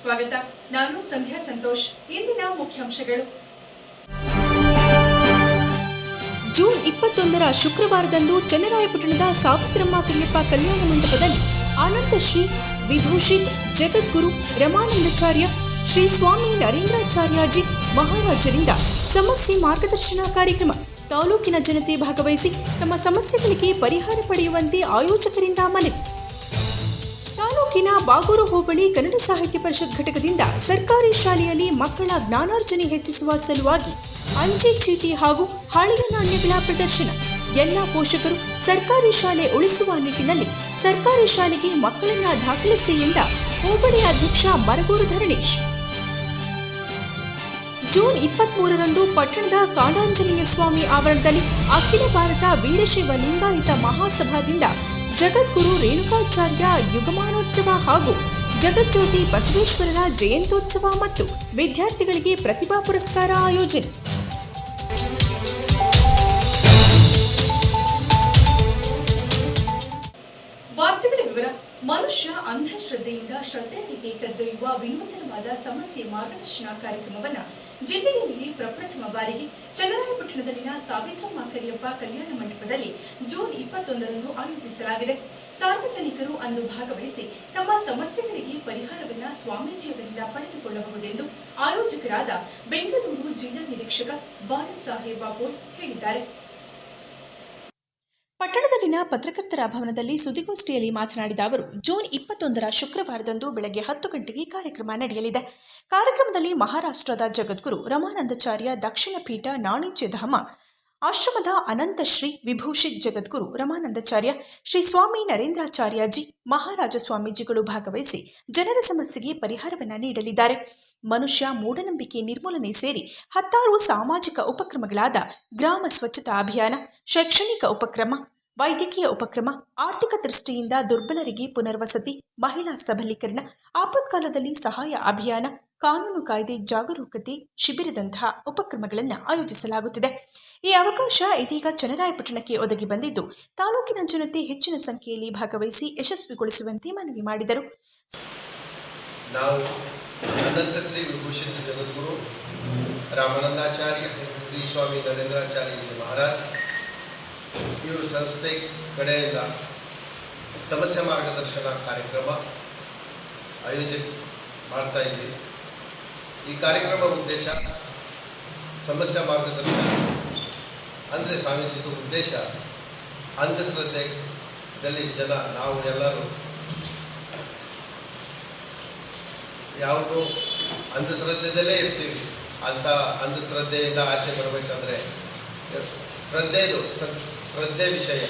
ಸ್ವಾಗತ. ನಾನು ಸಂಧ್ಯಾ ಸಂತೋಷ್. ಇಂದಿನ ಮುಖ್ಯಾಂಶಗಳು. ಜೂನ್ ಇಪ್ಪತ್ತೊಂದರ ಶುಕ್ರವಾರದಂದು ಚನ್ನರಾಯಪಟ್ಟಣದ ಸಾವಿತ್ರಮ್ಮ ಕರಿಯಪ್ಪ ಕಲ್ಯಾಣ ಮಂಟಪದಲ್ಲಿ ಆನಂದಶ್ರೀ ವಿಭೂಷಿತ್ ಜಗದ್ಗುರು ರಮಾನಂದಾಚಾರ್ಯ ಶ್ರೀ ಸ್ವಾಮಿ ನರೇಂದ್ರಾಚಾರ್ಯಜಿ ಮಹಾರಾಜರಿಂದ ಸಮಸ್ಯೆ ಮಾರ್ಗದರ್ಶನ ಕಾರ್ಯಕ್ರಮ ತಾಲೂಕಿನ ಜನತೆ ಭಾಗವಹಿಸಿ ತಮ್ಮ ಸಮಸ್ಯೆಗಳಿಗೆ ಪರಿಹಾರ ಪಡೆಯುವಂತೆ ಆಯೋಜಕರಿಂದ ಮನವಿ. ತಾಲೂಕಿನ ಬಾಗೂರು ಹೋಬಳಿ ಕನ್ನಡ ಸಾಹಿತ್ಯ ಪರಿಷತ್ ಘಟಕದಿಂದ ಸರ್ಕಾರಿ ಶಾಲೆಯಲ್ಲಿ ಮಕ್ಕಳ ಜ್ಞಾನಾರ್ಜನೆ ಹೆಚ್ಚಿಸುವ ಸಲುವಾಗಿ ಅಂಚೆ ಚೀಟಿ ಹಾಗೂ ಹಳೆಯ ನಾಣ್ಯಗಳ ಪ್ರದರ್ಶನ. ಎಲ್ಲ ಪೋಷಕರು ಸರ್ಕಾರಿ ಶಾಲೆ ಉಳಿಸುವ ನಿಟ್ಟಿನಲ್ಲಿ ಸರ್ಕಾರಿ ಶಾಲೆಗೆ ಮಕ್ಕಳನ್ನ ದಾಖಲಿಸಿ ಎಂದ ಹೋಬಳಿ ಅಧ್ಯಕ್ಷ ಮರಗೂರು ಧರಣೇಶ್. ಜೂನ್ ಇಪ್ಪತ್ಮೂರರಂದು ಪಟ್ಟಣದ ಕಾಡಾಂಜನೇಯ ಸ್ವಾಮಿ ಆವರಣದಲ್ಲಿ ಅಖಿಲ ಭಾರತ ವೀರಶೈವ ಲಿಂಗಾಯತ ಮಹಾಸಭಾದಿಂದ ಜಗದ್ಗುರು ರೇಣುಕಾಚಾರ್ಯ ಯುಗಮಾನೋತ್ಸವ ಹಾಗೂ ಜಗಜ್ಯೋತಿ ಬಸವೇಶ್ವರರ ಜಯಂತ್ಯೋತ್ಸವ ಮತ್ತು ವಿದ್ಯಾರ್ಥಿಗಳಿಗೆ ಪ್ರತಿಭಾ ಪುರಸ್ಕಾರ ಆಯೋಜನೆ. ವಾರ್ತೆಗಳ ಮನುಷ್ಯ ಅಂಧಶ್ರದ್ಧೆಯಿಂದ ಶ್ರದ್ಧೆಯಡಿಗೆ ಕದ್ದೊಯ್ಯುವ ವಿನೂತನವಾದ ಸಮಸ್ಯೆ ಮಾರ್ಗದರ್ಶನ ಕಾರ್ಯಕ್ರಮವನ್ನು ಜಿಲ್ಲೆಯಲ್ಲಿಯೇ ಪ್ರಪ್ರಥಮ ಬಾರಿಗೆ ಚನ್ನರಾಯಪಟ್ಟಣದಲ್ಲಿನ ಸಾವಿತ್ರಮ್ಮ ಕರಿಯಪ್ಪ ಕಲ್ಯಾಣ ಮಂಟಪದಲ್ಲಿ ಜೂನ್ ಇಪ್ಪತ್ತೊಂದರಂದು ಆಯೋಜಿಸಲಾಗಿದೆ. ಸಾರ್ವಜನಿಕರು ಅಂದು ಭಾಗವಹಿಸಿ ತಮ್ಮ ಸಮಸ್ಯೆಗಳಿಗೆ ಪರಿಹಾರವನ್ನ ಸ್ವಾಮೀಜಿಯವರಿಂದ ಪಡೆದುಕೊಳ್ಳಬಹುದೆಂದು ಆಯೋಜಕರಾದ ಬೆಂಗಳೂರು ಜಿಲ್ಲಾ ನಿರೀಕ್ಷಕ ಬಾಲಸಾಹೇಬ್ ಬಾಪೂರ್ ಹೇಳಿದ್ದಾರೆ. ಪಟ್ಟಣದಲ್ಲಿನ ಪತ್ರಕರ್ತರ ಭವನದಲ್ಲಿ ಸುದ್ದಿಗೋಷ್ಠಿಯಲ್ಲಿ ಮಾತನಾಡಿದ ಅವರು, ಜೂನ್ ಇಪ್ಪತ್ತೊಂದರ ಶುಕ್ರವಾರದಂದು ಬೆಳಗ್ಗೆ ಹತ್ತು ಗಂಟೆಗೆ ಕಾರ್ಯಕ್ರಮ ನಡೆಯಲಿದೆ. ಕಾರ್ಯಕ್ರಮದಲ್ಲಿ ಮಹಾರಾಷ್ಟ್ರದ ಜಗದ್ಗುರು ರಮಾನಂದಾಚಾರ್ಯ ದಕ್ಷಿಣ ಪೀಠ ನಾಣಿಜ್ಯಧಾಮ ಆಶ್ರಮದ ಅನಂತ ಶ್ರೀ ವಿಭೂಷಿತ್ ಜಗದ್ಗುರು ರಮಾನಂದಾಚಾರ್ಯ, ಶ್ರೀ ಸ್ವಾಮಿ ನರೇಂದ್ರಾಚಾರ್ಯಜಿ ಮಹಾರಾಜ ಸ್ವಾಮೀಜಿಗಳು ಭಾಗವಹಿಸಿ ಜನರ ಸಮಸ್ಯೆಗೆ ಪರಿಹಾರವನ್ನು ನೀಡಲಿದ್ದಾರೆ. ಮನುಷ್ಯ ಮೂಢನಂಬಿಕೆ ನಿರ್ಮೂಲನೆ ಸೇರಿ ಹತ್ತಾರು ಸಾಮಾಜಿಕ ಉಪಕ್ರಮಗಳಾದ ಗ್ರಾಮ ಸ್ವಚ್ಛತಾ ಅಭಿಯಾನ, ಶೈಕ್ಷಣಿಕ ಉಪಕ್ರಮ, ವೈದ್ಯಕೀಯ ಉಪಕ್ರಮ, ಆರ್ಥಿಕ ದೃಷ್ಟಿಯಿಂದ ದುರ್ಬಲರಿಗೆ ಪುನರ್ವಸತಿ, ಮಹಿಳಾ ಸಬಲೀಕರಣ, ಆಪತ್ಕಾಲದಲ್ಲಿ ಸಹಾಯ ಅಭಿಯಾನ, ಕಾನೂನು ಕಾಯ್ದೆ ಜಾಗರೂಕತೆ ಶಿಬಿರದಂತಹ ಉಪಕ್ರಮಗಳನ್ನು ಆಯೋಜಿಸಲಾಗುತ್ತಿದೆ. ಈ ಅವಕಾಶ ಇದೀಗ ಚನ್ನರಾಯಪಟ್ಟಣಕ್ಕೆ ಒದಗಿ ಬಂದಿದ್ದು, ತಾಲೂಕಿನ ಜನತೆ ಹೆಚ್ಚಿನ ಸಂಖ್ಯೆಯಲ್ಲಿ ಭಾಗವಹಿಸಿ ಯಶಸ್ವಿಗೊಳಿಸುವಂತೆ ಮನವಿ ಮಾಡಿದರು. ನಾವು ಅನಂತ ಶ್ರೀ ವಿಭೂಷಿತ ಜಗದ್ಗುರು ರಾಮಾನಂದಾಚಾರ್ಯ ಶ್ರೀ ಸ್ವಾಮಿ ನರೇಂದ್ರಾಚಾರ್ಯಜಿ ಮಹಾರಾಜ್. ಇವರು ಸಂಸ್ಥೆ ಕಡೆಯಿಂದ ಸಮಸ್ಯೆ ಮಾರ್ಗದರ್ಶನ ಕಾರ್ಯಕ್ರಮ ಆಯೋಜನೆ ಮಾಡ್ತಾ ಇದ್ದೀವಿ. ಈ ಕಾರ್ಯಕ್ರಮ ಉದ್ದೇಶ ಸಮಸ್ಯೆ ಮಾರ್ಗದರ್ಶನ, ಅಂದರೆ ಸ್ವಾಮೀಜಿದು ಉದ್ದೇಶ ಅಂಧಶ್ರದ್ಧೆದಲ್ಲಿ ಜನ ನಾವು ಎಲ್ಲರೂ ಯಾವುದು ಅಂಧಶ್ರದ್ಧೆಯಿಂದಲೇ ಇರ್ತೀವಿ. ಅಂಥ ಅಂಧಶ್ರದ್ಧೆಯಿಂದ ಆಚೆ ಬರಬೇಕಂದ್ರೆ ಶ್ರದ್ಧೆದು ಶ್ರದ್ಧೆ ವಿಷಯ.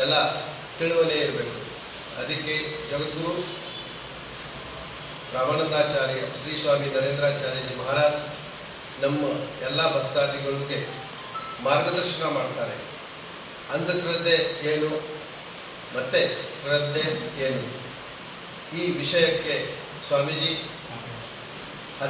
ಎಲ್ಲ ತಿಳುವನೆ ಇರಬೇಕು. ಅದಕ್ಕೆ ಜಗದ್ಗುರು, ರಾಮಾನಂದಾಚಾರ್ಯ, ಶ್ರೀ ಸ್ವಾಮಿ ನರೇಂದ್ರಾಚಾರ್ಯಜಿ ಮಹಾರಾಜ್ ನಮ್ಮ ಎಲ್ಲ ಭಕ್ತಾದಿಗಳಿಗೆ ಮಾರ್ಗದರ್ಶನ ಮಾಡ್ತಾರೆ. ಅಂಧಶ್ರದ್ಧೆ ಏನು? ಮತ್ತು ಶ್ರದ್ಧೆ ಏನು? ಈ ವಿಷಯಕ್ಕೆ ಸ್ವಾಮೀಜಿ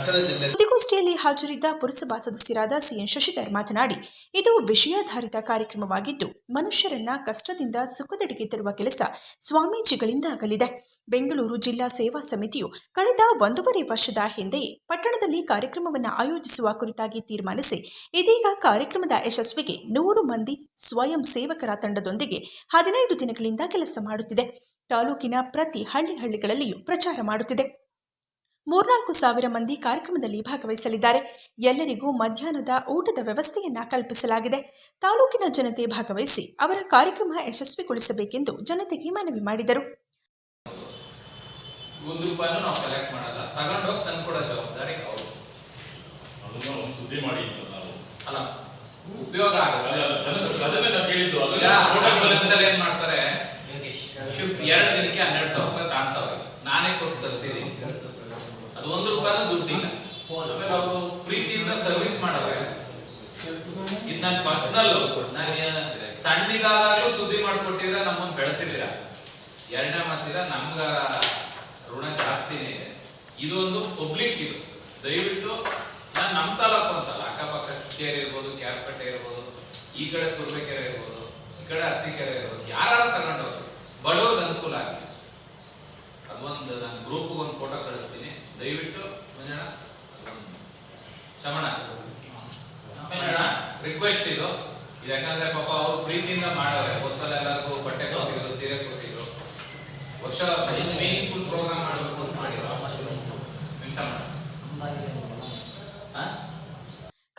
ಸುದ್ದಿಗೋಷ್ಠಿಯಲ್ಲಿ ಹಾಜರಿದ್ದ ಪುರಸಭಾ ಸದಸ್ಯರಾದ ಸಿಎನ್ ಶಶಿಧರ್ ಮಾತನಾಡಿ, ಇದು ವಿಷಯಾಧಾರಿತ ಕಾರ್ಯಕ್ರಮವಾಗಿದ್ದು, ಮನುಷ್ಯರನ್ನ ಕಷ್ಟದಿಂದ ಸುಖದಡಿಗೆ ತರುವ ಕೆಲಸ ಸ್ವಾಮೀಜಿಗಳಿಂದ ಆಗಲಿದೆ. ಬೆಂಗಳೂರು ಜಿಲ್ಲಾ ಸೇವಾ ಸಮಿತಿಯು ಕಳೆದ ಒಂದೂವರೆ ವರ್ಷದ ಹಿಂದೆಯೇ ಪಟ್ಟಣದಲ್ಲಿ ಕಾರ್ಯಕ್ರಮವನ್ನು ಆಯೋಜಿಸುವ ಕುರಿತಾಗಿ ತೀರ್ಮಾನಿಸಿ, ಇದೀಗ ಕಾರ್ಯಕ್ರಮದ ಯಶಸ್ವಿಗೆ ನೂರು ಮಂದಿ ಸ್ವಯಂ ಸೇವಕರ ತಂಡದೊಂದಿಗೆ ಹದಿನೈದು ದಿನಗಳಿಂದ ಕೆಲಸ ಮಾಡುತ್ತಿದೆ. ತಾಲೂಕಿನ ಪ್ರತಿ ಹಳ್ಳಿ ಹಳ್ಳಿಗಳಲ್ಲಿಯೂ ಪ್ರಚಾರ ಮಾಡುತ್ತಿದೆ. ಮೂರ್ನಾಲ್ಕು ಸಾವಿರ ಮಂದಿ ಕಾರ್ಯಕ್ರಮದಲ್ಲಿ ಭಾಗವಹಿಸಲಿದ್ದಾರೆ. ಎಲ್ಲರಿಗೂ ಮಧ್ಯಾಹ್ನದ ಊಟದ ವ್ಯವಸ್ಥೆಯನ್ನ ಕಲ್ಪಿಸಲಾಗಿದೆ. ತಾಲೂಕಿನ ಜನತೆ ಭಾಗವಹಿಸಿ ಅವರ ಕಾರ್ಯಕ್ರಮ ಯಶಸ್ವಿಗೊಳಿಸಬೇಕೆಂದು ಜನತೆಗೆ ಮನವಿ ಮಾಡಿದರು. ಎರಡು ದಿನಕ್ಕೆ ಹನ್ನೆರಡು ಸಾವಿರ ರೂಪಾಯಿ ತಾಂತವ್ರೆ ನಾನೇ ಕೊಟ್ಟು ತರಿಸಿದೀನಿ ಅದು ಒಂದು ರೂಪಾಯಿನೂ ದುಡ್ಡಿಲ್ಲ ಆಮೇಲೆ ಅವರು ಪ್ರೀತಿಯಿಂದ ಸರ್ವಿಸ್ ಮಾಡವ್ರೆ ಇದು ನನ್ನ ಪರ್ಸನಲ್ ಸಣ್ಣಗಾಗಲೂ ಸುದ್ದಿ ಮಾಡ್ಕೊಟ್ಟಿದ್ರೆ ನಮ್ಮನ್ನ ಬೆಳೆಸಿದ್ದೀರ? ಎರಡನೇ ಮಾತಿರ ನಮ್ಗ ಋಣ ಜಾಸ್ತಿನೇ ಇದೆ. ಇದೊಂದು ಪಬ್ಲಿಕ್ ಇದು. ದಯವಿಟ್ಟು, ನಾನು ನಮ್ಮ ತಾಲೂಕು ಅಂತಲ್ಲ, ಅಕ್ಕಪಕ್ಕ ಕೇರಿ ಇರ್ಬೋದು, ಕ್ಯಾರ್ಪೇಟೆ ಇರ್ಬೋದು, ಈ ಕಡೆ ತುರ್ಬೇಕೆರೆ ಇರ್ಬೋದು, ಈ ಕಡೆ ಅರಸೀಕೆರೆ ಇರ್ಬೋದು ಯಾರು ತಗೊಂಡವ್ರು ಬಡವ್ರಿಗೆ ಅನುಕೂಲ ಆಗಿದೆ ಅದೊಂದು ನನ್ನ ಗ್ರೂಪ್ ಒಂದು ಫೋಟೋ ದಯವಿಟ್ಟು ಶಮಣ ರಿಕ್ವೆಸ್ಟ್ ಇದು. ಇದು ಯಾಕಂದ್ರೆ ಪಾಪ ಅವ್ರು ಪ್ರೀತಿಯಿಂದ ಮಾಡೋರೆ. ಒಂದ್ಸಲ ಎಲ್ಲರಿಗೂ ಬಟ್ಟೆ ಕೊಟ್ಟಿದ್ರು ಸೀರೆ ಕೊಟ್ಟಿದ್ರು ವರ್ಷ ಮೀನಿಂಗ್ಫುಲ್ ಪ್ರೋಗ್ರಾಮ್ ಮಾಡಬೇಕು ಅಂತ ಮಾಡಿದ್ರು.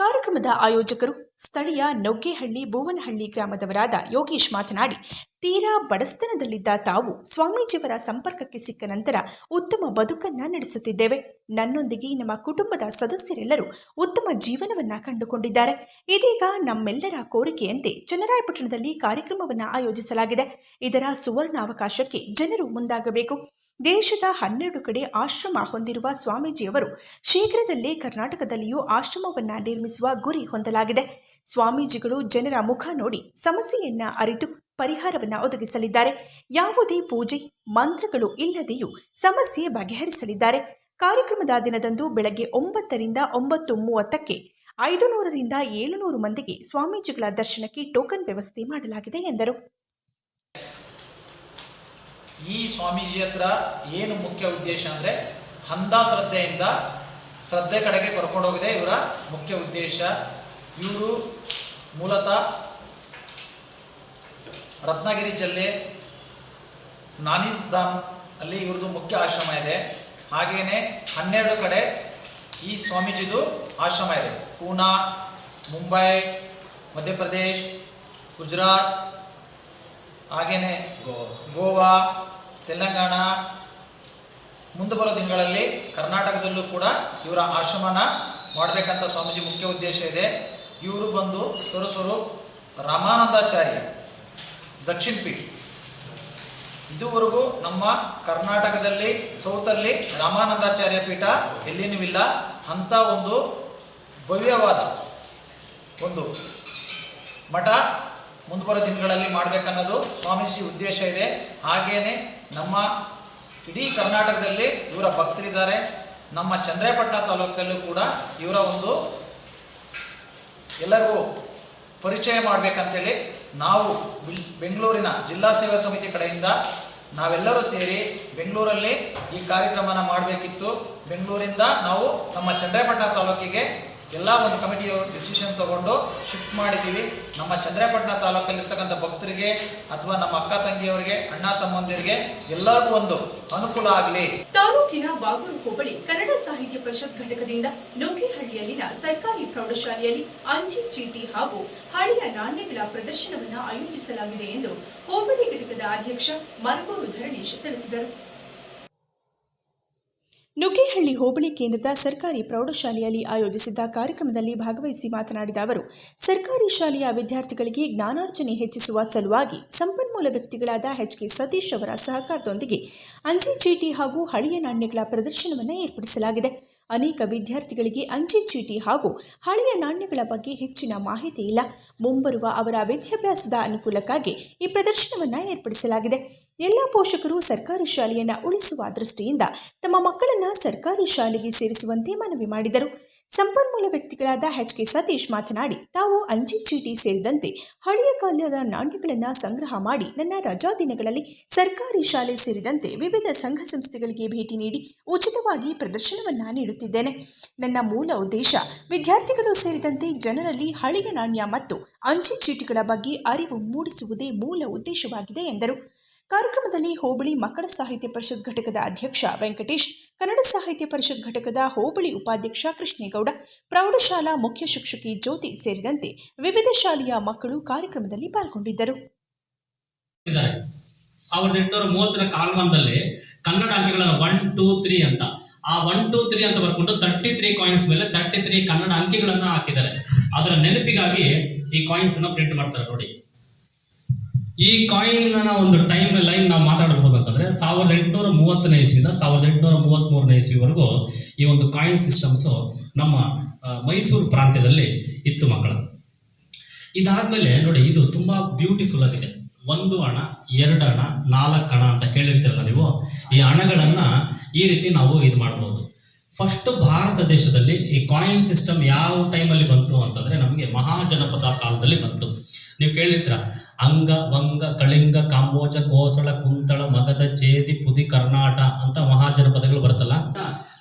ಕಾರ್ಯಕ್ರಮದ ಆಯೋಜಕರು ಸ್ಥಳೀಯ ನೌಕೆಹಳ್ಳಿ ಭುವನಹಳ್ಳಿ ಗ್ರಾಮದವರಾದ ಯೋಗೇಶ್ ಮಾತನಾಡಿ, ತೀರಾ ಬಡಸ್ತನದಲ್ಲಿದ್ದ ತಾವು ಸ್ವಾಮೀಜಿಯವರ ಸಂಪರ್ಕಕ್ಕೆ ಸಿಕ್ಕ ನಂತರ ಉತ್ತಮ ಬದುಕನ್ನ ನಡೆಸುತ್ತಿದ್ದೇವೆ. ನನ್ನೊಂದಿಗೆ ನಮ್ಮ ಕುಟುಂಬದ ಸದಸ್ಯರೆಲ್ಲರೂ ಉತ್ತಮ ಜೀವನವನ್ನು ಕಂಡುಕೊಂಡಿದ್ದಾರೆ. ಇದೀಗ ನಮ್ಮೆಲ್ಲರ ಕೋರಿಕೆಯಂತೆ ಚನ್ನರಾಯಪಟ್ಟಣದಲ್ಲಿ ಕಾರ್ಯಕ್ರಮವನ್ನು ಆಯೋಜಿಸಲಾಗಿದೆ. ಇದರ ಸುವರ್ಣಾವಕಾಶಕ್ಕೆ ಜನರು ಮುಂದಾಗಬೇಕು. ದೇಶದ ಹನ್ನೆರಡು ಕಡೆ ಆಶ್ರಮ ಹೊಂದಿರುವ ಸ್ವಾಮೀಜಿಯವರು ಶೀಘ್ರದಲ್ಲೇ ಕರ್ನಾಟಕದಲ್ಲಿಯೂ ಆಶ್ರಮವನ್ನ ನಿರ್ಮಿಸುವ ಗುರಿ ಹೊಂದಲಾಗಿದೆ. ಸ್ವಾಮೀಜಿಗಳು ಜನರ ಮುಖ ನೋಡಿ ಸಮಸ್ಯೆಯನ್ನ ಅರಿತು ಪರಿಹಾರವನ್ನ ಒದಗಿಸಲಿದ್ದಾರೆ. ಯಾವುದೇ ಪೂಜೆ, ಮಂತ್ರಗಳು ಇಲ್ಲದೆಯೂ ಸಮಸ್ಯೆ ಬಗೆಹರಿಸಲಿದ್ದಾರೆ. ಕಾರ್ಯಕ್ರಮದ ದಿನದಂದು ಬೆಳಗ್ಗೆ ಒಂಬತ್ತರಿಂದ ಒಂಬತ್ತು ಮೂವತ್ತಕ್ಕೆ ಐದು ನೂರರಿಂದ ಏಳುನೂರು ಮಂದಿಗೆ ಸ್ವಾಮೀಜಿಗಳ ದರ್ಶನಕ್ಕೆ ಟೋಕನ್ ವ್ಯವಸ್ಥೆ ಮಾಡಲಾಗಿದೆ ಎಂದರು. ಈ ಸ್ವಾಮೀಜಿ ಹತ್ರ ಏನು ಮುಖ್ಯ ಉದ್ದೇಶ ಅಂದರೆ ಅಂಧ ಶ್ರದ್ಧೆಯಿಂದ ಶ್ರದ್ಧೆ ಕಡೆಗೆ ಕರ್ಕೊಂಡೋಗಿದೆ ಇವರ ಮುಖ್ಯ ಉದ್ದೇಶ. ಇವರು ಮೂಲತಃ ರತ್ನಗಿರಿ ಜಿಲ್ಲೆ ನಾನಿಸ್ದಾನ್ ಅಲ್ಲಿ ಇವ್ರದ್ದು ಮುಖ್ಯ ಆಶ್ರಮ ಇದೆ. ಹಾಗೆಯೇ ಹನ್ನೆರಡು ಕಡೆ ಈ ಸ್ವಾಮೀಜಿದು ಆಶ್ರಮ ಇದೆ. ಪೂನಾ, ಮುಂಬೈ, ಮಧ್ಯಪ್ರದೇಶ್, ಗುಜರಾತ್ ಹಾಗೆಯೇ ಗೋವಾ, ತೆಲಂಗಾಣ, ಮುಂದೆ ಬರೋ ದಿನಗಳಲ್ಲಿ ಕರ್ನಾಟಕದಲ್ಲೂ ಕೂಡ ಇವರ ಆಶ್ರಮನ ಮಾಡಬೇಕಂತ ಸ್ವಾಮೀಜಿ ಮುಖ್ಯ ಉದ್ದೇಶ ಇದೆ. ಇವರು ಬಂದು ಸೊರಸೊರು ರಾಮಾನಂದಾಚಾರ್ಯ ದಕ್ಷಿಣ ಪೀಠ ಇದುವರೆಗೂ ನಮ್ಮ ಕರ್ನಾಟಕದಲ್ಲಿ, ಸೌತಲ್ಲಿ ರಾಮಾನಂದಾಚಾರ್ಯ ಪೀಠ ಎಲ್ಲಿನೂ ಇಲ್ಲ ಅಂಥ ಒಂದು ಭವ್ಯವಾದ ಒಂದು ಮಠ ಮುಂದುವರೆದ ಬರೋ ದಿನಗಳಲ್ಲಿ ಮಾಡಬೇಕನ್ನೋದು ಸ್ವಾಮೀಜಿ ಉದ್ದೇಶ ಇದೆ. ಹಾಗೇನೆ ನಮ್ಮ ಇಡೀ ಕರ್ನಾಟಕದಲ್ಲಿ ಇವರ ಭಕ್ತರಿದ್ದಾರೆ. ನಮ್ಮ ಚಂದ್ರಪಟ್ಟಣ ತಾಲೂಕಲ್ಲೂ ಕೂಡ ಇವರ ಒಂದು ಎಲ್ಲರಿಗೂ ಪರಿಚಯ ಮಾಡಬೇಕಂತೇಳಿ ನಾವು ಬೆಂಗಳೂರಿನ ಜಿಲ್ಲಾ ಸೇವಾ ಸಮಿತಿ ಕಡೆಯಿಂದ ನಾವೆಲ್ಲರೂ ಸೇರಿ ಬೆಂಗಳೂರಲ್ಲಿ ಈ ಕಾರ್ಯಕ್ರಮನ ಮಾಡಬೇಕಿತ್ತು. ಬೆಂಗಳೂರಿಂದ ನಾವು ನಮ್ಮ ಚಂದ್ರಪಟ್ಟಣ ತಾಲೂಕಿಗೆ ಎಲ್ಲ ಒಂದು ಕಮಿಟಿಯವರು ಡಿಸಿಷನ್ ತಗೊಂಡು ಶಿಫ್ಟ್ ಮಾಡಿದ್ದೀವಿ. ನಮ್ಮ ಚಂದ್ರಪಟ್ಟಣ ತಾಲೂಕಲ್ಲಿರ್ತಕ್ಕಂಥ ಭಕ್ತರಿಗೆ ಅಥವಾ ನಮ್ಮ ಅಕ್ಕ ತಂಗಿಯವರಿಗೆ, ಅಣ್ಣ ತಮ್ಮಂದಿರಿಗೆ ಎಲ್ಲರಿಗೂ ಒಂದು ಅನುಕೂಲ ಆಗಲಿ. ತಾಲೂಕಿನ ಬಾಗೂರು ಹೋಬಳಿ ಕನ್ನಡ ಸಾಹಿತ್ಯ ಪರಿಷತ್ ಘಟಕದಿಂದ ನುಗ್ಗೇಹಳ್ಳಿಯಲ್ಲಿನ ಸರ್ಕಾರಿ ಪ್ರೌಢಶಾಲೆಯಲ್ಲಿ ಅಂಚೆ ಚೀಟಿ ಹಾಗೂ ಹಳೆಯ ನಾಣ್ಯಗಳ ಪ್ರದರ್ಶನವನ್ನು ಆಯೋಜಿಸಲಾಗಿದೆ ಎಂದು ಹೋಬಳಿ ಘಟಕದ ಅಧ್ಯಕ್ಷ ಮರಗೂರು ಧರಣೇಶ್ ತಿಳಿಸಿದರು. ನುಗ್ಗೇಹಳ್ಳಿ ಹೋಬಳಿ ಕೇಂದ್ರದ ಸರ್ಕಾರಿ ಪ್ರೌಢಶಾಲೆಯಲ್ಲಿ ಆಯೋಜಿಸಿದ್ದ ಕಾರ್ಯಕ್ರಮದಲ್ಲಿ ಭಾಗವಹಿಸಿ ಮಾತನಾಡಿದ ಅವರು, ಸರ್ಕಾರಿ ಶಾಲೆಯ ವಿದ್ಯಾರ್ಥಿಗಳಿಗೆ ಜ್ಞಾನಾರ್ಜನೆ ಹೆಚ್ಚಿಸುವ ಸಲುವಾಗಿ ಸಂಪನ್ಮೂಲ ವ್ಯಕ್ತಿಗಳಾದ ಎಚ್ ಕೆ ಸತೀಶ್ ಅವರ ಸಹಕಾರದೊಂದಿಗೆ ಅಂಚೆ ಚೀಟಿ ಹಾಗೂ ಹಳೆಯ ನಾಣ್ಯಗಳ ಪ್ರದರ್ಶನವನ್ನು ಏರ್ಪಡಿಸಲಾಗಿದೆ. ಅನೇಕ ವಿದ್ಯಾರ್ಥಿಗಳಿಗೆ ಅಂಚೆ ಚೀಟಿ ಹಾಗೂ ಹಳೆಯ ನಾಣ್ಯಗಳ ಬಗ್ಗೆ ಹೆಚ್ಚಿನ ಮಾಹಿತಿ ಇಲ್ಲ. ಮುಂಬರುವ ಅವರ ವಿದ್ಯಾಭ್ಯಾಸದ ಅನುಕೂಲಕ್ಕಾಗಿ ಈ ಪ್ರದರ್ಶನವನ್ನು ಏರ್ಪಡಿಸಲಾಗಿದೆ. ಎಲ್ಲ ಪೋಷಕರು ಸರ್ಕಾರಿ ಶಾಲೆಯನ್ನು ಉಳಿಸುವ ದೃಷ್ಟಿಯಿಂದ ತಮ್ಮ ಮಕ್ಕಳನ್ನು ಸರ್ಕಾರಿ ಶಾಲೆಗೆ ಸೇರಿಸುವಂತೆ ಮನವಿ ಮಾಡಿದರು. ಸಂಪನ್ಮೂಲ ವ್ಯಕ್ತಿಗಳಾದ ಎಚ್ ಕೆ ಸತೀಶ್ ಮಾತನಾಡಿ, ತಾವು ಅಂಚೆ ಚೀಟಿ ಸೇರಿದಂತೆ ಹಳೆಯ ಕಾಲದ ನಾಣ್ಯಗಳನ್ನು ಸಂಗ್ರಹ ಮಾಡಿ ನನ್ನ ರಜಾ ದಿನಗಳಲ್ಲಿ ಸರ್ಕಾರಿ ಶಾಲೆ ಸೇರಿದಂತೆ ವಿವಿಧ ಸಂಘ ಸಂಸ್ಥೆಗಳಿಗೆ ಭೇಟಿ ನೀಡಿ ಉಚಿತವಾಗಿ ಪ್ರದರ್ಶನವನ್ನ ನೀಡುತ್ತಿದ್ದೇನೆ. ನನ್ನ ಮೂಲ ಉದ್ದೇಶ ವಿದ್ಯಾರ್ಥಿಗಳು ಸೇರಿದಂತೆ ಜನರಲ್ಲಿ ಹಳೆಯ ನಾಣ್ಯ ಮತ್ತು ಅಂಚೆ ಚೀಟಿಗಳ ಬಗ್ಗೆ ಅರಿವು ಮೂಡಿಸುವುದೇ ಮೂಲ ಉದ್ದೇಶವಾಗಿದೆ ಎಂದರು. ಕಾರ್ಯಕ್ರಮದಲ್ಲಿ ಹೋಬಳಿ ಮಕ್ಕಳ ಸಾಹಿತ್ಯ ಪರಿಷತ್ ಘಟಕದ ಅಧ್ಯಕ್ಷ ವೆಂಕಟೇಶ್, ಕನ್ನಡ ಸಾಹಿತ್ಯ ಪರಿಷತ್ ಘಟಕದ ಹೋಬಳಿ ಉಪಾಧ್ಯಕ್ಷ ಕೃಷ್ಣೇಗೌಡ, ಪ್ರೌಢಶಾಲಾ ಮುಖ್ಯ ಶಿಕ್ಷಕಿ ಜ್ಯೋತಿ ಸೇರಿದಂತೆ ವಿವಿಧ ಶಾಲೆಯ ಮಕ್ಕಳು ಕಾರ್ಯಕ್ರಮದಲ್ಲಿ ಪಾಲ್ಗೊಂಡಿದ್ದರು. ಸಾವಿರದ ಎಂಟುನೂರ ಮೂವತ್ತರ ಕಾಲಮಾನದಲ್ಲಿ ಕನ್ನಡ ಅಂಕಿಗಳನ್ನು ಒನ್ ಟೂ ತ್ರೀ ಅಂತ. ಆ ಒನ್ ಟೂ ತ್ರೀ ಅಂತ ಬರ್ಕೊಂಡು ತರ್ಟಿ ತ್ರೀ ಕಾಯಿನ್ಸ್ ಮೇಲೆ ತರ್ಟಿ ತ್ರೀ ಕನ್ನಡ ಅಂಕಿಗಳನ್ನು ಹಾಕಿದ್ದಾರೆ. ಅದರ ನೆನಪಿಗಾಗಿ ಈ ಕಾಯಿನ್ಸ್ ಅನ್ನು ಪ್ರಿಂಟ್ ಮಾಡ್ತಾರೆ ನೋಡಿ. ಈ ಕಾಯಿನ್ ಒಂದು ಟೈಮ್ ಲೈನ್ ನಾವು ಮಾತಾಡಬಹುದಂತಂದ್ರೆ ಸಾವಿರದ ಎಂಟುನೂರ ಮೂವತ್ತನೇ ಇಸ್ವಿಯಿಂದ ಸಾವಿರದ ಎಂಟುನೂರ ಮೂವತ್ತ್ ಮೂರನೇ ಇಸ್ವಿವರೆಗೂ ಈ ಒಂದು ಕಾಯಿನ್ ಸಿಸ್ಟಮ್ಸ್ ನಮ್ಮ ಮೈಸೂರು ಪ್ರಾಂತ್ಯದಲ್ಲಿ ಇತ್ತು ಮಕ್ಕಳ. ಇದಾದ್ಮೇಲೆ ನೋಡಿ, ಇದು ತುಂಬಾ ಬ್ಯೂಟಿಫುಲ್ ಆಗಿದೆ. ಒಂದು ಹಣ ಎರಡು ಹಣ ನಾಲ್ಕು ಹಣ ಅಂತ ಕೇಳಿರ್ತೀರಲ್ಲ ನೀವು? ಈ ಹಣಗಳನ್ನ ಈ ರೀತಿ ನಾವು ಇದು ಮಾಡಬಹುದು ಫಸ್ಟ್ ಭಾರತ ದೇಶದಲ್ಲಿ ಈ ಕಾಯಿನ್ ಸಿಸ್ಟಮ್ ಯಾವ ಟೈಮಲ್ಲಿ ಬಂತು ಅಂತಂದ್ರೆ ನಮಗೆ ಮಹಾಜನಪದ ಕಾಲದಲ್ಲಿ ಬಂತು. ನೀವು ಕೇಳಿರ್ತೀರ ಅಂಗ, ವಂಗ, ಕಳಿಂಗ, ಕಾಂಬೋಜ ಕೋಸಳ ಕುಂತಳ, ಮಗದ ಚೇದಿ ಪುದಿ, ಕರ್ನಾಟ ಅಂತ ಮಹಾಜನಪದಗಳು ಬರುತ್ತಲ್ಲ?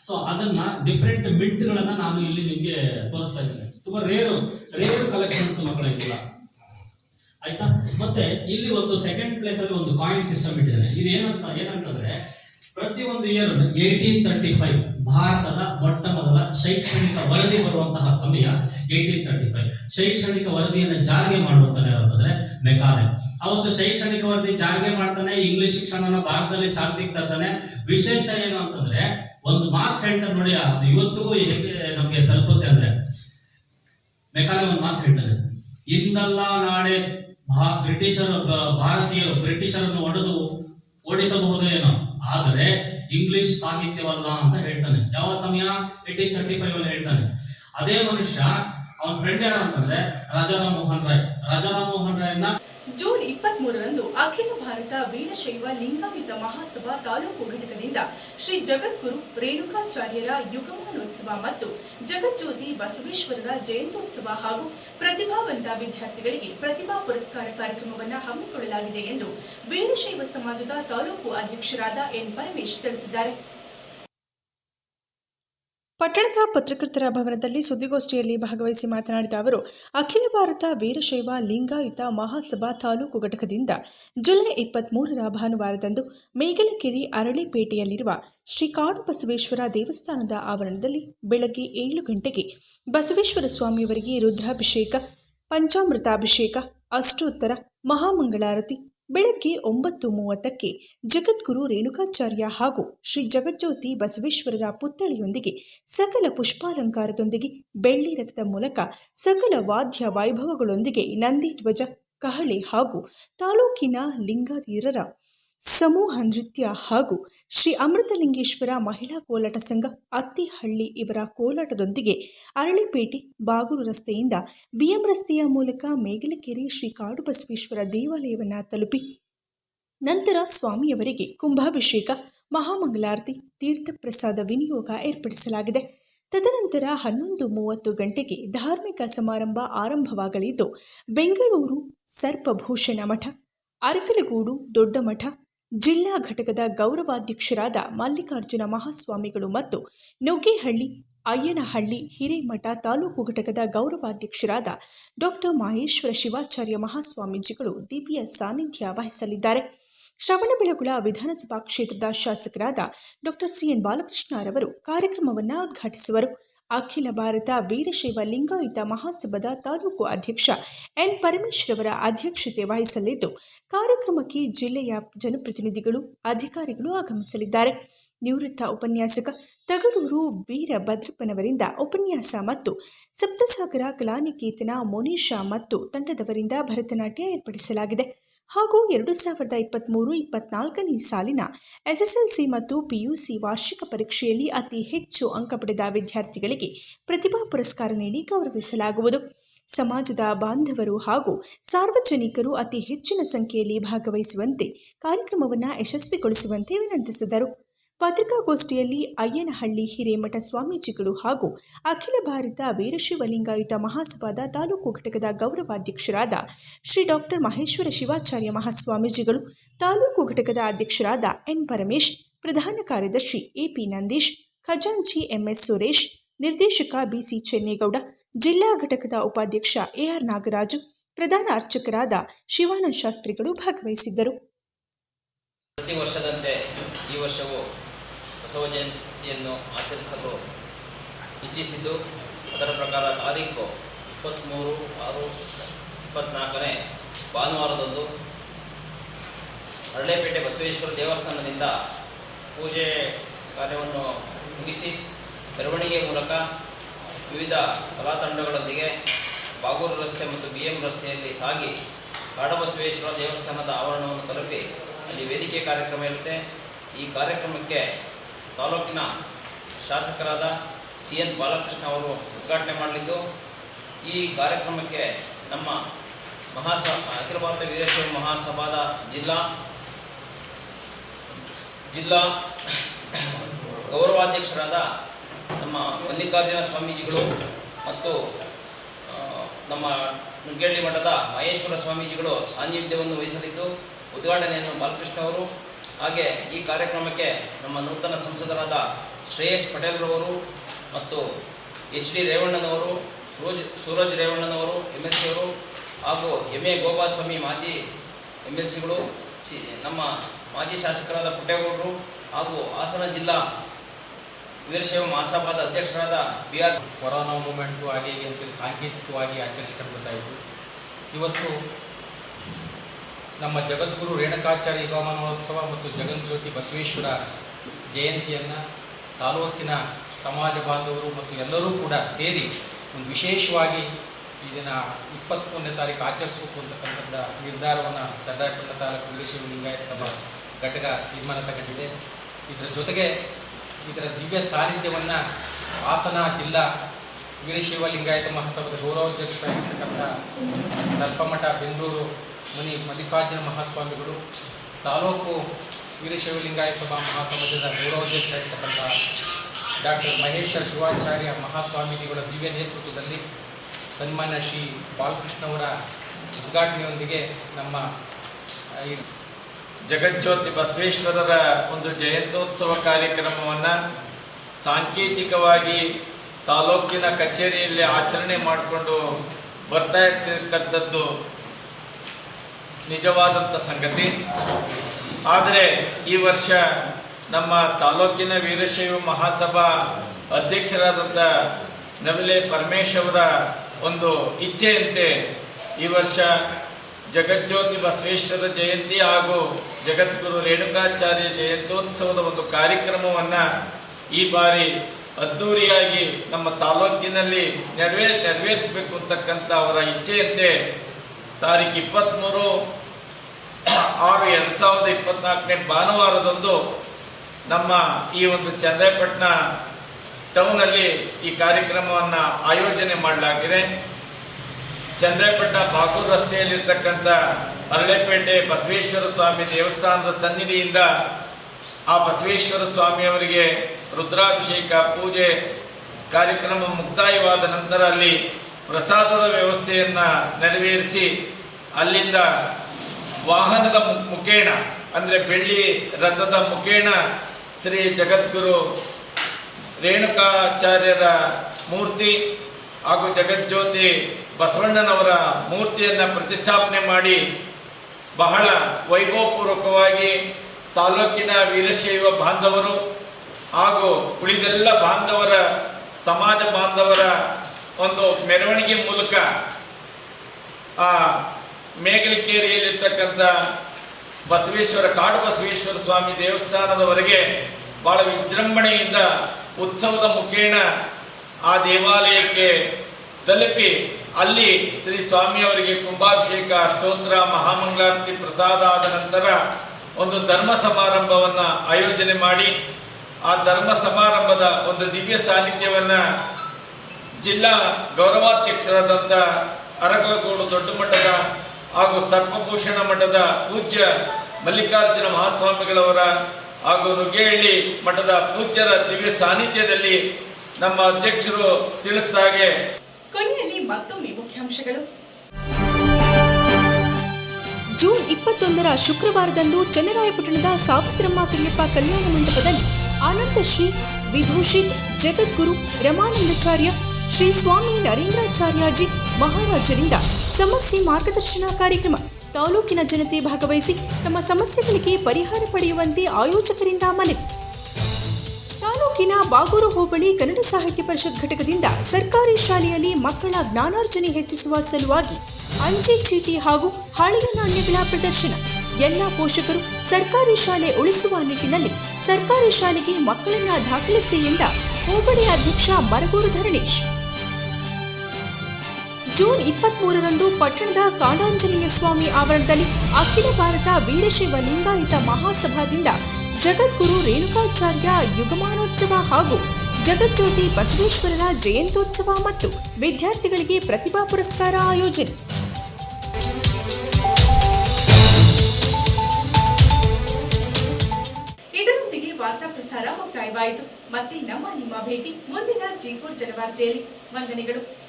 ಸೊ ಅದನ್ನ ಡಿಫ್ರೆಂಟ್ ಮಿಂಟ್ಗಳನ್ನ ನಾನು ಇಲ್ಲಿ ನಿಮಗೆ ತೋರಿಸ್ತಾ ಇದ್ದೇನೆ. ತುಂಬಾ ರೇರು ರೇರು ಕಲೆಕ್ಷನ್ಸ್ ಮಕ್ಕಳಿಗೆಲ್ಲ. ಆಯ್ತಾ? ಮತ್ತೆ ಇಲ್ಲಿ ಒಂದು ಸೆಕೆಂಡ್ ಪ್ಲೇಸ್ ಅಲ್ಲಿ ಒಂದು ಕಾಯಿನ್ ಸಿಸ್ಟಮ್ ಇಟ್ಟಿದ್ದೇನೆ ಇದು ಏನಂತ ಏನಂತಂದ್ರೆ ಪ್ರತಿ ಒಂದು ಇಯರ್ ಏಯ್ಟೀನ್ ತರ್ಟಿ ಫೈವ್ ಭಾರತದ ಮೊಟ್ಟ ಶೈಕ್ಷಣಿಕ ವರದಿ ಬರುವಂತಹ ಸಮಯ ಏಯ್ಟೀನ್ ತರ್ಟಿ ಫೈವ್ ಶೈಕ್ಷಣಿಕ ವರದಿಯನ್ನು ಜಾರಿಗೆ ಮಾಡುವಂತಾನೆ ಅಂತಂದ್ರೆ ಮೆಕಾಲೆ ಅವತ್ತು ಶೈಕ್ಷಣಿಕ ವರದಿ ಜಾರಿಗೆ ಮಾಡ್ತಾನೆ ಇಂಗ್ಲಿಷ್ ಶಿಕ್ಷಣನ ಭಾರತದಲ್ಲಿ ಚಾಲ್ತಿಗೆ ತರ್ತಾನೆ. ವಿಶೇಷ ಏನು ಅಂತಂದ್ರೆ, ಒಂದು ಮಾತು ಹೇಳ್ತಾರೆ ನೋಡಿ, ಅದು ಇವತ್ತಿಗೂ ಹೇಗೆ ನಮಗೆ ತಲುಪುತ್ತೆ ಅಂದ್ರೆ ಮೆಕಾಲೆ ಒಂದು ಮಾತು ಹೇಳ್ತಾರೆ. ಇಂದಲ್ಲ ನಾಳೆ ಬ್ರಿಟಿಷರು ಭಾರತೀಯರು ಬ್ರಿಟಿಷರನ್ನು ಒಡೆದು ಓಡಿಸಬಹುದು ಏನೋ. ಆದರೆ ಇಂಗ್ಲಿಷ್ ಸಾಹಿತ್ಯವಲ್ಲ ಅಂತ ಹೇಳ್ತಾನೆ. ಯಾವ ಸಮಯ? ಏಟೀನ್ ತರ್ಟಿ ಫೈವ್ ಅಲ್ಲಿ ಹೇಳ್ತಾನೆ. ಅದೇ ಮನುಷ್ಯ, ಅವನ ಫ್ರೆಂಡ್ ಯಾರು ಅಂತಂದ್ರೆ ರಾಜಾರಾಮ್ ಮೋಹನ್ ರಾಯ್. ರಾಜಾರಾಮ್ ಮೋಹನ್ ರಾಯ್ನ ಜೂನ್ ಇಪ್ಪತ್ತ್ ಮೂರರಂದು ಅಖಿಲ ಭಾರತ ವೀರಶೈವ ಲಿಂಗಾಯತ ಮಹಾಸಭಾ ತಾಲೂಕು ಘಟಕದಿಂದ ಶ್ರೀ ಜಗದ್ಗುರು ರೇಣುಕಾಚಾರ್ಯರ ಯುಗಮಾನೋತ್ಸವ ಮತ್ತು ಜಗಜ್ಯೋತಿ ಬಸವೇಶ್ವರರ ಜಯಂತ್ಯೋತ್ಸವ ಹಾಗೂ ಪ್ರತಿಭಾವಂತ ವಿದ್ಯಾರ್ಥಿಗಳಿಗೆ ಪ್ರತಿಭಾ ಪುರಸ್ಕಾರ ಕಾರ್ಯಕ್ರಮವನ್ನು ಹಮ್ಮಿಕೊಳ್ಳಲಾಗಿದೆ ಎಂದು ವೀರಶೈವ ಸಮಾಜದ ತಾಲೂಕು ಅಧ್ಯಕ್ಷರಾದ ಎನ್ ಪರಮೇಶ್ ತಿಳಿಸಿದ್ದಾರೆ. ಪಟ್ಟಣದ ಪತ್ರಕರ್ತರ ಭವನದಲ್ಲಿ ಸುದ್ದಿಗೋಷ್ಠಿಯಲ್ಲಿ ಭಾಗವಹಿಸಿ ಮಾತನಾಡಿದ ಅವರು, ಅಖಿಲ ಭಾರತ ವೀರಶೈವ ಲಿಂಗಾಯುತ ಮಹಾಸಭಾ ತಾಲೂಕು ಘಟಕದಿಂದ ಜುಲೈ ಇಪ್ಪತ್ಮೂರರ ಭಾನುವಾರದಂದು ಮೇಗಲಕೆರೆ ಅರಳಿಪೇಟೆಯಲ್ಲಿರುವ ಶ್ರೀ ಕಾಡು ಬಸವೇಶ್ವರ ದೇವಸ್ಥಾನದ ಆವರಣದಲ್ಲಿ ಬೆಳಗ್ಗೆ ಏಳು ಗಂಟೆಗೆ ಬಸವೇಶ್ವರ ಸ್ವಾಮಿಯವರಿಗೆ ರುದ್ರಾಭಿಷೇಕ, ಪಂಚಾಮೃತಾಭಿಷೇಕ, ಅಷ್ಟೋತ್ತರ, ಮಹಾಮಂಗಳಾರತಿ ಬೆಳಗ್ಗೆ ಒಂಬತ್ತು ಮೂವತ್ತಕ್ಕೆ ಜಗದ್ಗುರು ರೇಣುಕಾಚಾರ್ಯ ಹಾಗೂ ಶ್ರೀ ಜಗಜ್ಯೋತಿ ಬಸವೇಶ್ವರರ ಪುತ್ಥಳಿಯೊಂದಿಗೆ ಸಕಲ ಪುಷ್ಪಾಲಂಕಾರದೊಂದಿಗೆ ಬೆಳ್ಳಿ ರಥದ ಮೂಲಕ ಸಕಲ ವಾದ್ಯ ವೈಭವಗಳೊಂದಿಗೆ ನಂದಿ ಧ್ವಜ ಕಹಳೆ ಹಾಗೂ ತಾಲೂಕಿನ ಲಿಂಗಾಧೀರರ ಸಮೂಹ ನೃತ್ಯ ಹಾಗೂ ಶ್ರೀ ಅಮೃತಲಿಂಗೇಶ್ವರ ಮಹಿಳಾ ಕೋಲಾಟ ಸಂಘ ಅತ್ತಿಹಳ್ಳಿ ಇವರ ಕೋಲಾಟದೊಂದಿಗೆ ಅರಳಿಪೇಟೆ ಬಾಗೂರು ರಸ್ತೆಯಿಂದ ಬಿಎಂ ರಸ್ತೆಯ ಮೂಲಕ ಮೇಗಲಕೆರೆ ಶ್ರೀ ಕಾಡುಬಸವೇಶ್ವರ ದೇವಾಲಯವನ್ನು ತಲುಪಿ ನಂತರ ಸ್ವಾಮಿಯವರಿಗೆ ಕುಂಭಾಭಿಷೇಕ, ಮಹಾಮಂಗಳಾರತಿ, ತೀರ್ಥಪ್ರಸಾದ ವಿನಿಯೋಗ ಏರ್ಪಡಿಸಲಾಗಿದೆ. ತದನಂತರ ಹನ್ನೊಂದು ಮೂವತ್ತು ಗಂಟೆಗೆ ಧಾರ್ಮಿಕ ಸಮಾರಂಭ ಆರಂಭವಾಗಲಿದ್ದು, ಬೆಂಗಳೂರು ಸರ್ಪಭೂಷಣ ಮಠ, ಅರಕಲಗೂಡು ದೊಡ್ಡ ಮಠ ಜಿಲ್ಲಾ ಘಟಕದ ಗೌರವಾಧ್ಯಕ್ಷರಾದ ಮಲ್ಲಿಕಾರ್ಜುನ ಮಹಾಸ್ವಾಮಿಗಳು ಮತ್ತು ನುಗ್ಗೇಹಳ್ಳಿ ಅಯ್ಯನಹಳ್ಳಿ ಹಿರೇಮಠ ತಾಲೂಕು ಘಟಕದ ಗೌರವಾಧ್ಯಕ್ಷರಾದ ಡಾಕ್ಟರ್ ಮಹೇಶ್ವರ ಶಿವಾಚಾರ್ಯ ಮಹಾಸ್ವಾಮೀಜಿಗಳು ದಿವ್ಯ ಸಾನ್ನಿಧ್ಯ ವಹಿಸಲಿದ್ದಾರೆ. ಶ್ರವಣಬೆಳಗೊಳ ವಿಧಾನಸಭಾ ಕ್ಷೇತ್ರದ ಶಾಸಕರಾದ ಡಾಕ್ಟರ್ ಸಿಎನ್ ಬಾಲಕೃಷ್ಣರವರು ಕಾರ್ಯಕ್ರಮವನ್ನು ಉದ್ಘಾಟಿಸುವರು. ಅಖಿಲ ಭಾರತ ವೀರಶೈವ ಲಿಂಗಾಯಿತ ಮಹಾಸಭಾದ ತಾಲೂಕು ಅಧ್ಯಕ್ಷ ಎನ್ ಪರಮೇಶ್ವರವರ ಅಧ್ಯಕ್ಷತೆ ವಹಿಸಲಿದ್ದು, ಕಾರ್ಯಕ್ರಮಕ್ಕೆ ಜಿಲ್ಲೆಯ ಜನಪ್ರತಿನಿಧಿಗಳು, ಅಧಿಕಾರಿಗಳು ಆಗಮಿಸಲಿದ್ದಾರೆ. ನಿವೃತ್ತ ಉಪನ್ಯಾಸಕ ತಗಡೂರು ವೀರಭದ್ರಪ್ಪನವರಿಂದ ಉಪನ್ಯಾಸ ಮತ್ತು ಸಪ್ತಸಾಗರ ಕಲಾನಿಕೇತನ ಮೋನಿಶಾ ಮತ್ತು ತಂಡದವರಿಂದ ಭರತನಾಟ್ಯ ಏರ್ಪಡಿಸಲಾಗಿದೆ. ಹಾಗೂ ಎರಡು ಸಾವಿರದ ಇಪ್ಪತ್ತ್ಮೂರು ಇಪ್ಪತ್ನಾಲ್ಕನೇ ಸಾಲಿನ ಎಸ್ಎಸ್ಎಲ್ಸಿ ಮತ್ತು ಪಿಯುಸಿ ವಾರ್ಷಿಕ ಪರೀಕ್ಷೆಯಲ್ಲಿ ಅತಿ ಹೆಚ್ಚು ಅಂಕ ಪಡೆದ ವಿದ್ಯಾರ್ಥಿಗಳಿಗೆ ಪ್ರತಿಭಾ ಪುರಸ್ಕಾರ ನೀಡಿ ಗೌರವಿಸಲಾಗುವುದು. ಸಮಾಜದ ಬಾಂಧವರು ಹಾಗೂ ಸಾರ್ವಜನಿಕರು ಅತಿ ಹೆಚ್ಚಿನ ಸಂಖ್ಯೆಯಲ್ಲಿ ಭಾಗವಹಿಸುವಂತೆ ಕಾರ್ಯಕ್ರಮವನ್ನು ಯಶಸ್ವಿಗೊಳಿಸುವಂತೆ ವಿನಂತಿಸಿದರು. ಪತ್ರಿಕಾಗೋಷ್ಠಿಯಲ್ಲಿ ಅಯ್ಯನಹಳ್ಳಿ ಹಿರೇಮಠ ಸ್ವಾಮೀಜಿಗಳು ಹಾಗೂ ಅಖಿಲ ಭಾರತ ವೀರಶಿವಲಿಂಗಾಯುತ ಮಹಾಸಭಾದ ತಾಲೂಕು ಘಟಕದ ಗೌರವಾಧ್ಯಕ್ಷರಾದ ಶ್ರೀ ಡಾಕ್ಟರ್ ಮಹೇಶ್ವರ ಶಿವಾಚಾರ್ಯ ಮಹಾಸ್ವಾಮೀಜಿಗಳು, ತಾಲೂಕು ಘಟಕದ ಅಧ್ಯಕ್ಷರಾದ ಎನ್ ಪರಮೇಶ್, ಪ್ರಧಾನ ಕಾರ್ಯದರ್ಶಿ ಎಪಿ ನಂದೀಶ್, ಖಜಾಂಚಿ ಎಂಎಸ್ ಸುರೇಶ್, ನಿರ್ದೇಶಕ ಬಿಸಿ ಚೆನ್ನೇಗೌಡ, ಜಿಲ್ಲಾ ಘಟಕದ ಉಪಾಧ್ಯಕ್ಷ ಎಆರ್ ನಾಗರಾಜು, ಪ್ರಧಾನ ಅರ್ಚಕರಾದ ಶಿವಾನಂದ ಶಾಸ್ತ್ರಿಗಳು ಭಾಗವಹಿಸಿದ್ದರು. ಪ್ರತಿ ವರ್ಷದಂತೆ ಈ ವರ್ಷವೂ ಬಸವ ಜಯಂತಿಯನ್ನು ಆಚರಿಸಲು ಇಚ್ಛಿಸಿದ್ದು, ಅದರ ಪ್ರಕಾರ ತಾರೀಕು ಇಪ್ಪತ್ತ್ಮೂರು ಆರು ಇಪ್ಪತ್ತ್ನಾಲ್ಕನೇ ಭಾನುವಾರದಂದು ಹರಳೆಪೇಟೆ ಬಸವೇಶ್ವರ ದೇವಸ್ಥಾನದಿಂದ ಪೂಜೆ ಕಾರ್ಯವನ್ನು ಮುಗಿಸಿ, ಮೆರವಣಿಗೆ ಮೂಲಕ ವಿವಿಧ ಕಲಾತಂಡಗಳೊಂದಿಗೆ ಬಾಗೂರು ರಸ್ತೆ ಮತ್ತು ಬಿ ಎಂ ರಸ್ತೆಯಲ್ಲಿ ಸಾಗಿ ಕಾಡಬಸವೇಶ್ವರ ದೇವಸ್ಥಾನದ ಆವರಣವನ್ನು ತಲುಪಿ ಅಲ್ಲಿ ವೇದಿಕೆ ಕಾರ್ಯಕ್ರಮ ಇರುತ್ತೆ. ಈ ಕಾರ್ಯಕ್ರಮಕ್ಕೆ ತಾಲೂಕಿನ ಶಾಸಕರಾದ ಸಿ ಎನ್ ಬಾಲಕೃಷ್ಣ ಅವರು ಉದ್ಘಾಟನೆ ಮಾಡಲಿದ್ದು, ಈ ಕಾರ್ಯಕ್ರಮಕ್ಕೆ ನಮ್ಮ ಮಹಾಸ, ಅಖಿಲ ಭಾರತ ವೀರೇಶ್ವರ ಮಹಾಸಭಾದ ಜಿಲ್ಲಾ ಜಿಲ್ಲಾ ಗೌರವಾಧ್ಯಕ್ಷರಾದ ನಮ್ಮ ಮಲ್ಲಿಕಾರ್ಜುನ ಸ್ವಾಮೀಜಿಗಳು ಮತ್ತು ನಮ್ಮ ನುಗ್ಗೇಳ್ಳಿ ಮಠದ ಮಹೇಶ್ವರ ಸ್ವಾಮೀಜಿಗಳು ಸಾನ್ನಿಧ್ಯವನ್ನು ವಹಿಸಲಿದ್ದು, ಉದ್ಘಾಟನೆಯನ್ನು ಬಾಲಕೃಷ್ಣ ಅವರು ಹಾಗೆ ಈ ಕಾರ್ಯಕ್ರಮಕ್ಕೆ ನಮ್ಮ ನೂತನ ಸಂಸದರಾದ ಶ್ರೇಯಸ್ ಪಟೇಲ್ರವರು ಮತ್ತು ಎಚ್ ಡಿ ರೇವಣ್ಣನವರು, ಸೂರಜ್ ಸೂರಜ್ ರೇವಣ್ಣನವರು ಎಂ ಎಲ್ ಸಿಯವರು ಹಾಗೂ ಎಂ ಎ ಗೋಪಾಲಸ್ವಾಮಿ ಮಾಜಿ ಎಂ ಎಲ್ ಸಿಗಳು ಸಿ, ನಮ್ಮ ಮಾಜಿ ಶಾಸಕರಾದ ಪುಟ್ಟೇಗೌಡರು ಹಾಗೂ ಹಾಸನ ಜಿಲ್ಲಾ ವೀರಶೈವ ಮಹಾಸಭಾದ ಅಧ್ಯಕ್ಷರಾದ ಬಿ ಆರ್ ಕೊರೋನಾ ಮೂಮೆಂಟು ಹಾಗೆ ಸಾಂಕೇತಿಕವಾಗಿ ಆಚರಿಸ್ಕೊಂಡು ಬರ್ತಾ ಇತ್ತು ಇವತ್ತು ನಮ್ಮ ಜಗದ್ಗುರು ರೇಣುಕಾಚಾರ್ಯ ಯುಗಮಾನೋತ್ಸವ ಮತ್ತು ಜಗನ್ಜ್ಯೋತಿ ಬಸವೇಶ್ವರ ಜಯಂತಿಯನ್ನು ತಾಲೂಕಿನ ಸಮಾಜ ಬಾಂಧವರು ಮತ್ತು ಎಲ್ಲರೂ ಕೂಡ ಸೇರಿ ಒಂದು ವಿಶೇಷವಾಗಿ ಇದನ್ನು ಇಪ್ಪತ್ತ್ಮೂರನೇ ತಾರೀಕು ಆಚರಿಸಬೇಕು ಅಂತಕ್ಕಂಥದ್ದ ನಿರ್ಧಾರವನ್ನು ಚಂದ್ರಾಯಪಟ್ಟಣ ತಾಲೂಕು ವೀರಶೈವ ಲಿಂಗಾಯತ ಸಭಾ ಘಟಕ ತೀರ್ಮಾನ ತಗೊಂಡಿದೆ. ಇದರ ಜೊತೆಗೆ ಇದರ ದಿವ್ಯ ಸಾನ್ನಿಧ್ಯವನ್ನು ಹಾಸನ ಜಿಲ್ಲಾ ವೀರಶೈವ ಲಿಂಗಾಯತ ಮಹಾಸಭಾದ ಗೌರವಾಧ್ಯಕ್ಷರಾಗಿರ್ತಕ್ಕಂಥ ಸರ್ಪಮಠ ಬೆಂಗಳೂರು ಮುನಿ ಮಲ್ಲಿಕಾರ್ಜುನ ಮಹಾಸ್ವಾಮಿಗಳು, ತಾಲೂಕು ವೀರಶೈವ ಲಿಂಗಾಯತ ಸಭಾ ಮಹಾಸಮಾಜದ ಗೌರವಾಧ್ಯಕ್ಷರಾಗಿರ್ತಕ್ಕಂಥ ಡಾಕ್ಟರ್ ಮಹೇಶ ಶಿವಾಚಾರ್ಯ ಮಹಾಸ್ವಾಮೀಜಿಗಳ ದಿವ್ಯ ನೇತೃತ್ವದಲ್ಲಿ ಸನ್ಮಾನ್ಯ ಶ್ರೀ ಬಾಲಕೃಷ್ಣವರ ಉದ್ಘಾಟನೆಯೊಂದಿಗೆ ನಮ್ಮ ಜಗಜ್ಯೋತಿ ಬಸವೇಶ್ವರರ ಒಂದು ಜಯಂತ್ಯೋತ್ಸವ ಕಾರ್ಯಕ್ರಮವನ್ನು ಸಾಂಕೇತಿಕವಾಗಿ ತಾಲೂಕಿನ ಕಚೇರಿಯಲ್ಲಿ ಆಚರಣೆ ಮಾಡಿಕೊಂಡು ಬರ್ತಾ ಇರ್ತಕ್ಕಂಥದ್ದು ನಿಜವಾದಂಥ ಸಂಗತಿ. ಆದರೆ ಈ ವರ್ಷ ನಮ್ಮ ತಾಲೂಕಿನ ವೀರಶೈವ ಮಹಾಸಭಾ ಅಧ್ಯಕ್ಷರಾದಂಥ ನವಿಲೆ ಪರಮೇಶ್ ಅವರ ಒಂದು ಇಚ್ಛೆಯಂತೆ ಈ ವರ್ಷ ಜಗಜ್ಯೋತಿ ಬಸವೇಶ್ವರ ಜಯಂತಿ ಹಾಗೂ ಜಗದ್ಗುರು ರೇಣುಕಾಚಾರ್ಯ ಜಯಂತ್ಯೋತ್ಸವದ ಒಂದು ಕಾರ್ಯಕ್ರಮವನ್ನು ಈ ಬಾರಿ ಅದ್ಧೂರಿಯಾಗಿ ನಮ್ಮ ತಾಲೂಕಿನಲ್ಲಿ ನೆರವೇ ನೆರವೇರಿಸಬೇಕು ಅಂತಕ್ಕಂಥ ಅವರ ಇಚ್ಛೆಯಂತೆ ತಾರೀಕು ಇಪ್ಪತ್ತ್ಮೂರು ಆರು ಎರಡು ಸಾವಿರದ ಇಪ್ಪತ್ತ್ನಾಲ್ಕನೇ ಭಾನುವಾರದಂದು ನಮ್ಮ ಈ ಒಂದು ಚನ್ನರಾಯಪಟ್ಟಣ ಟೌನಲ್ಲಿ ಈ ಕಾರ್ಯಕ್ರಮವನ್ನು ಆಯೋಜನೆ ಮಾಡಲಾಗಿದೆ. ಚಂದ್ರಪಟ್ಟಣ ಬಾಗೂರು ರಸ್ತೆಯಲ್ಲಿರ್ತಕ್ಕಂಥ ಅರಳೆಪೇಟೆ ಬಸವೇಶ್ವರ ಸ್ವಾಮಿ ದೇವಸ್ಥಾನದ ಸನ್ನಿಧಿಯಿಂದ ಆ ಬಸವೇಶ್ವರ ಸ್ವಾಮಿಯವರಿಗೆ ರುದ್ರಾಭಿಷೇಕ, ಪೂಜೆ ಕಾರ್ಯಕ್ರಮ ಮುಕ್ತಾಯವಾದ ನಂತರ ಅಲ್ಲಿ ಪ್ರಸಾದದ ವ್ಯವಸ್ಥೆಯನ್ನು ನೆರವೇರಿಸಿ ಅಲ್ಲಿಂದ ವಾಹನದ ಮುಖೇಣ, ಅಂದರೆ ಬೆಳ್ಳಿ ರಥದ ಮುಖೇಣ ಶ್ರೀ ಜಗದ್ಗುರು ರೇಣುಕಾಚಾರ್ಯರ ಮೂರ್ತಿ ಹಾಗೂ ಜಗಜ್ಯೋತಿ ಬಸವಣ್ಣನವರ ಮೂರ್ತಿಯನ್ನು ಪ್ರತಿಷ್ಠಾಪನೆ ಮಾಡಿ ಬಹಳ ವೈಭವಪೂರ್ವಕವಾಗಿ ತಾಲೂಕಿನ ವೀರಶೈವ ಬಾಂಧವರು ಹಾಗೂ ಉಳಿದೆಲ್ಲ ಬಾಂಧವರ, ಸಮಾಜ ಬಾಂಧವರ ಒಂದು ಮೆರವಣಿಗೆ ಮೂಲಕ ಆ ಮೇಗಲಿಕೇರಿಯಲ್ಲಿರ್ತಕ್ಕಂಥ ಬಸವೇಶ್ವರ, ಕಾಡು ಬಸವೇಶ್ವರ ಸ್ವಾಮಿ ದೇವಸ್ಥಾನದವರೆಗೆ ಬಹಳ ವಿಜೃಂಭಣೆಯಿಂದ ಉತ್ಸವದ ಮುಖೇಣ ಆ ದೇವಾಲಯಕ್ಕೆ ತಲುಪಿ ಅಲ್ಲಿ ಶ್ರೀ ಸ್ವಾಮಿಯವರಿಗೆ ಕುಂಭಾಭಿಷೇಕ ಅಷ್ಟೋತ್ತರ ಮಹಾಮಂಗಳಾರತಿ, ಪ್ರಸಾದ ಆದ ನಂತರ ಒಂದು ಧರ್ಮ ಸಮಾರಂಭವನ್ನು ಆಯೋಜನೆ ಮಾಡಿ ಆ ಧರ್ಮ ಸಮಾರಂಭದ ಒಂದು ದಿವ್ಯ ಸಾನ್ನಿಧ್ಯವನ್ನು ಜಿಲ್ಲಾ ಗೌರವಾಧ್ಯಕ್ಷರಾದಂಥ ಅರಕಲಗೋಡು ದೊಡ್ಡ ಮಠದ ಹಾಗೂ ಸರ್ಪಭೂಷಣ ಮಠದ ಪೂಜ್ಯ ಮಲ್ಲಿಕಾರ್ಜುನ ಮಹಾಸ್ವಾಮಿಗಳವರ ಹಾಗೂ ನುಗ್ಗೇಹಳ್ಳಿ ಮಠದ ಪೂಜ್ಯರ ದಿವ್ಯ ಸಾನ್ನಿಧ್ಯದಲ್ಲಿ ನಮ್ಮ ಅಧ್ಯಕ್ಷರು ತಿಳಿಸಿದಾಗೆ ಕೊನೆಯಲ್ಲಿ ಮತ್ತೊಮ್ಮೆ ಮುಖ್ಯಾಂಶಗಳು. ಜೂನ್ ಇಪ್ಪತ್ತೊಂದರ ಶುಕ್ರವಾರದಂದು ಚನ್ನರಾಯಪಟ್ಟಣದ ಸಾವಿತ್ರಮ್ಮ ಕರಿಯಪ್ಪ ಕಲ್ಯಾಣ ಮಂಟಪದಲ್ಲಿ ಆನಂದಶ್ರೀ ವಿಭೂಷಿತ್ ಜಗದ್ಗುರು ರಮಾನಂದಾಚಾರ್ಯ ಶ್ರೀ ಸ್ವಾಮಿ ನರೇಂದ್ರಾಚಾರ್ಯಜಿ ಮಹಾರಾಜರಿಂದ ಸಮಸ್ಯೆ ಮಾರ್ಗದರ್ಶನ ಕಾರ್ಯಕ್ರಮ. ತಾಲೂಕಿನ ಜನತೆ ಭಾಗವಹಿಸಿ ತಮ್ಮ ಸಮಸ್ಯೆಗಳಿಗೆ ಪರಿಹಾರ ಪಡೆಯುವಂತೆ ಆಯೋಜಕರಿಂದ ಮನವಿ. ತಾಲೂಕಿನ ಬಾಗೂರು ಹೋಬಳಿ ಕನ್ನಡ ಸಾಹಿತ್ಯ ಪರಿಷತ್ ಘಟಕದಿಂದ ಸರ್ಕಾರಿ ಶಾಲೆಯಲ್ಲಿ ಮಕ್ಕಳ ಜ್ಞಾನಾರ್ಜನೆ ಹೆಚ್ಚಿಸುವ ಸಲುವಾಗಿ ಅಂಚೆ ಚೀಟಿ ಹಾಗೂ ಹಳೆಯ ನಾಣ್ಯಗಳ ಪ್ರದರ್ಶನ. ಎಲ್ಲ ಪೋಷಕರು ಸರ್ಕಾರಿ ಶಾಲೆ ಉಳಿಸುವ ನಿಟ್ಟಿನಲ್ಲಿ ಸರ್ಕಾರಿ ಶಾಲೆಗೆ ಮಕ್ಕಳನ್ನ ದಾಖಲಿಸಿ ಎಂದ ಹೋಬಳಿ ಅಧ್ಯಕ್ಷ ಮರಗೂರು ಧರಣೇಶ್. ಜೂನ್ ಇಪ್ಪತ್ಮೂರರಂದು ಪಟ್ಟಣದ ಕಾಂಡಾಂಜನೇಯ ಸ್ವಾಮಿ ಆವರಣದಲ್ಲಿ ಅಖಿಲ ಭಾರತ ವೀರಶೈವ ಲಿಂಗಾಯತ ಮಹಾಸಭಾದಿಂದ ಜಗದ್ಗುರು ರೇಣುಕಾಚಾರ್ಯ ಯುಗಮಾನೋತ್ಸವ ಹಾಗೂ ಜಗಜ್ಯೋತಿ ಬಸವೇಶ್ವರರ ಜಯಂತ್ಯೋತ್ಸವ ಮತ್ತು ವಿದ್ಯಾರ್ಥಿಗಳಿಗೆ ಪ್ರತಿಭಾ ಪುರಸ್ಕಾರ ಆಯೋಜನೆ. ಇದರೊಂದಿಗೆ ವಾರ್ತಾ ಪ್ರಸಾರ ಮುಕ್ತಾಯವಾಯಿತು. ಮತ್ತೆ ನಮ್ಮ ನಿಮ್ಮ ಭೇಟಿ ಮುಂದಿನ ಜಿ ಫೋರ್ ಜನವಾರ್ತೆಯಲ್ಲಿ ವಂದನೆಗಳು.